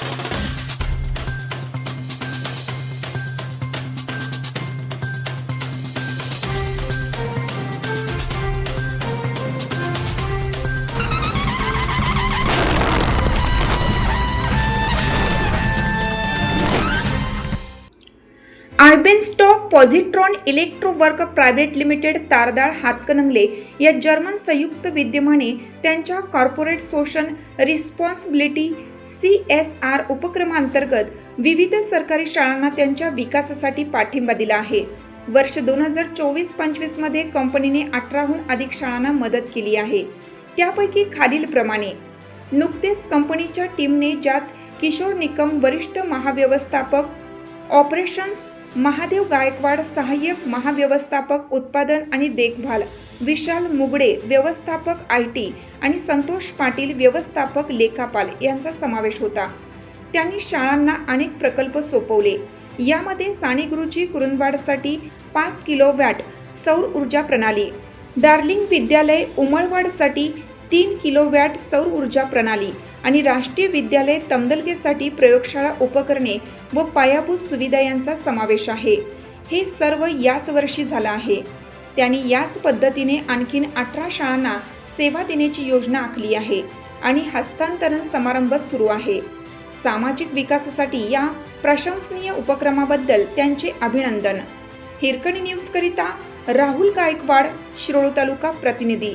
Thank you. आर्बेनस्टॉक positron electro work private limited Tardal Hatkanangale या German संयुक्त विद्यमाने त्यांच्या corporate social responsibility C S R उपक्रमांतर्गत विविध सरकारी शाळांना त्यांच्या विकासासाठी पाठिंबा दिला आहे. वर्ष दोन हजार चोवीस पंचवीसमध्ये कंपनीने अठराहून अधिक शाळांना मदत केली आहे. त्यापैकी खालीलप्रमाणे नुकतेच कंपनीच्या टीमने ज्यात किशोर निकम वरिष्ठ महाव्यवस्थापक ऑपरेशन्स महादेव गायकवाड सहाय्यक महाव्यवस्थापक उत्पादन आणि देखभाल विशाल मुगडे व्यवस्थापक आय टी आणि संतोष पाटील व्यवस्थापक लेखापाल यांचा समावेश होता. त्यांनी शाळांना अनेक प्रकल्प सोपवले. यामध्ये साणीगुरुजी कुरुंदवाडसाठी पाच किलो वॅट सौर ऊर्जा प्रणाली दार्लिंग विद्यालय उमळवाडसाठी तीन किलो वॅट सौर ऊर्जा प्रणाली आणि राष्ट्रीय विद्यालय तमदलगेसाठी प्रयोगशाळा उपकरणे व पायाभूत सुविधा यांचा समावेश आहे. हे सर्व याच वर्षी झालं आहे. त्यांनी याच पद्धतीने आणखीन अठरा शाळांना सेवा देण्याची योजना आखली आहे आणि हस्तांतरण समारंभ सुरू आहे. सामाजिक विकासासाठी या प्रशंसनीय उपक्रमाबद्दल त्यांचे अभिनंदन. हिरकणी न्यूजकरिता राहुल गायकवाड शिरोळ तालुका प्रतिनिधी.